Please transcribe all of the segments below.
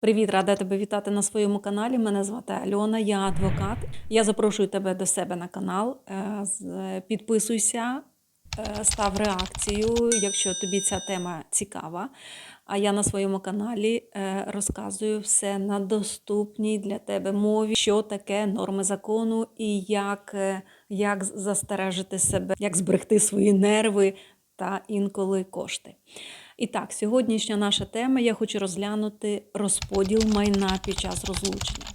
Привіт, рада тебе вітати на своєму каналі. Мене звати Альона, я адвокат. Я запрошую тебе до себе на канал. Е, Підписуйся, е, став реакцію, якщо тобі ця тема цікава. А я на своєму каналі е, розказую все на доступній для тебе мові, що таке норми закону і як, як застережити себе, як зберегти свої нерви та інколи кошти. І так, сьогоднішня наша тема я хочу розглянути розподіл майна під час розлучення.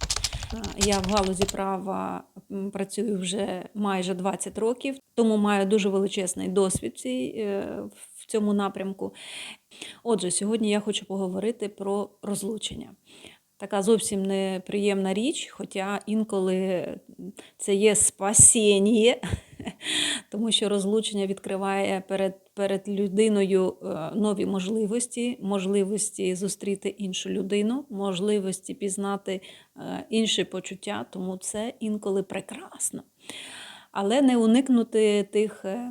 Е, Я в галузі права працюю вже майже 20 років, тому маю дуже величезний досвід е, в цьому напрямку. Отже, сьогодні я хочу поговорити про розлучення. Така зовсім неприємна річ, хоча інколи це є спасіння, тому що розлучення відкриває перед, перед людиною е, нові можливості, можливості зустріти іншу людину, можливості пізнати е, інші почуття, тому це інколи прекрасно. Але не уникнути тих е,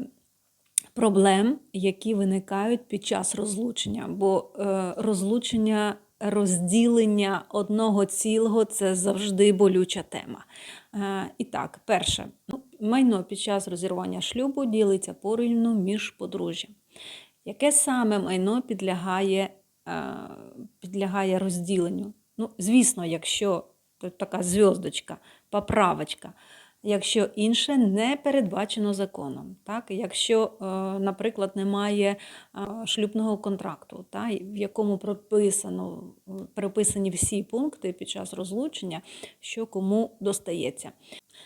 проблем, які виникають під час розлучення, бо розлучення. Розділення одного цілого це завжди болюча тема. Е, і так, перше, майно під час розірвання шлюбу ділиться порівну між подружжям. Яке саме майно підлягає, е, підлягає розділенню? Ну, звісно, якщо така зв'язочка, поправочка, якщо інше не передбачено законом. Так? Якщо, е, наприклад, немає е, шлюбного контракту, та, і в якому прописано, е, прописані всі пункти під час розлучення, що кому достається.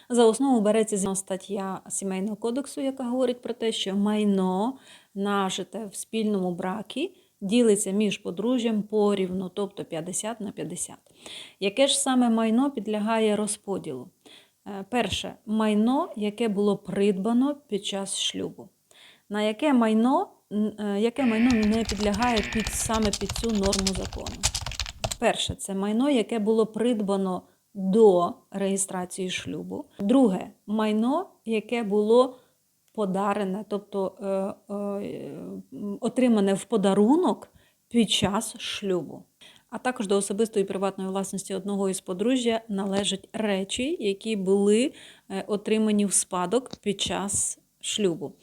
За основу береться зі- стаття Сімейного кодексу, яка говорить про те, що майно нажите в спільному бракі ділиться між подружжям порівну, тобто 50 на 50. Яке ж саме майно підлягає розподілу? Е, Перше, майно, яке було придбано під час шлюбу. На яке майно, е, яке майно не підлягає під, саме під цю норму закону? Перше, це майно, яке було придбано до реєстрації шлюбу. Друге, майно, яке було подарене, тобто е, е, отримане в подарунок під час шлюбу. А також до особистої приватної власності одного із подружжя належать речі, які були е, отримані в спадок під час шлюбу.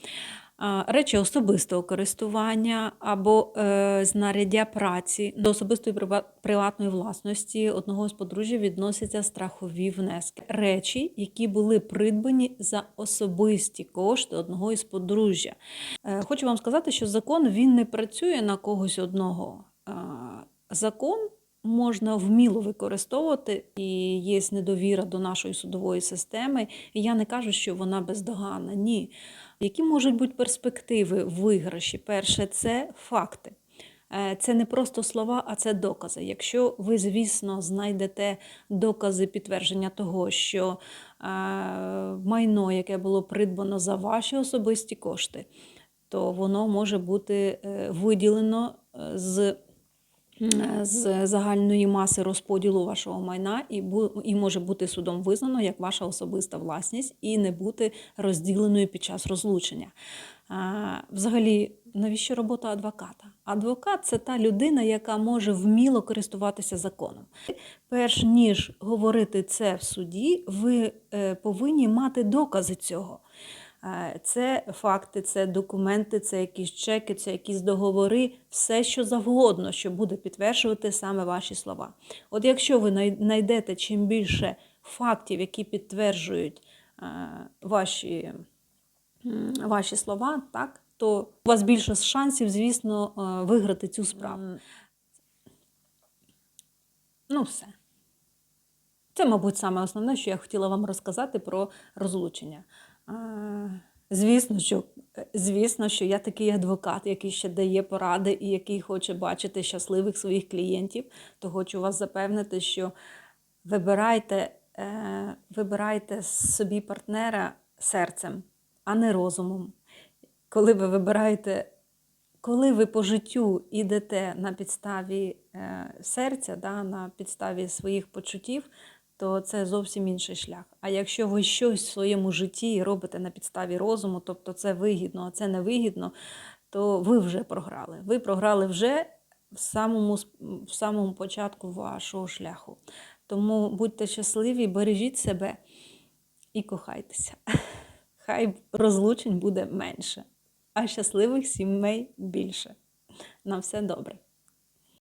Речі особистого користування або е, знаряддя праці до особистої приватної власності одного з подружжя відносяться страхові внески. Речі, які були придбані за особисті кошти одного із подружжя. Е, Хочу вам сказати, що закон він не працює на когось одного. Закон можна вміло використовувати, і є недовіра до нашої судової системи. І я не кажу, що вона бездоганна. Ні. Які можуть бути перспективи виграші? Перше, це факти. Е, Це не просто слова, а це докази. Якщо ви, звісно, знайдете докази підтвердження того, що е, майно, яке було придбано за ваші особисті кошти, то воно може бути е, виділено з з загальної маси розподілу вашого майна і, бу- і може бути судом визнано як ваша особиста власність і не бути розділеною під час розлучення. Взагалі, навіщо робота адвоката? Адвокат це та людина, яка може вміло користуватися законом. Перш ніж говорити це в суді, ви е, повинні мати докази цього. Е, Це факти, це документи, це якісь чеки, це якісь договори, все що завгодно, що буде підтверджувати саме ваші слова. От якщо ви знайдете чим більше фактів, які підтверджують е, ваші, ваші слова, так, то у вас більше шансів, звісно, е, виграти цю справу. Ну, все. Це, мабуть, саме основне, що я хотіла вам розказати про розлучення. Звісно, що, звісно, що я такий адвокат, який ще дає поради і який хоче бачити щасливих своїх клієнтів, то хочу вас запевнити, що вибирайте, е, вибирайте собі партнера серцем, а не розумом. Коли ви вибираєте коли ви по життю йдете на підставі е, серця, на підставі своїх почуттів, то це зовсім інший шлях. А якщо ви щось в своєму житті робите на підставі розуму, тобто це вигідно, а це невигідно, то ви вже програли. Ви програли вже в самому, в самому початку вашого шляху. Тому будьте щасливі, бережіть себе і кохайтеся. Хай розлучень буде менше, а щасливих сімей більше. На все добре.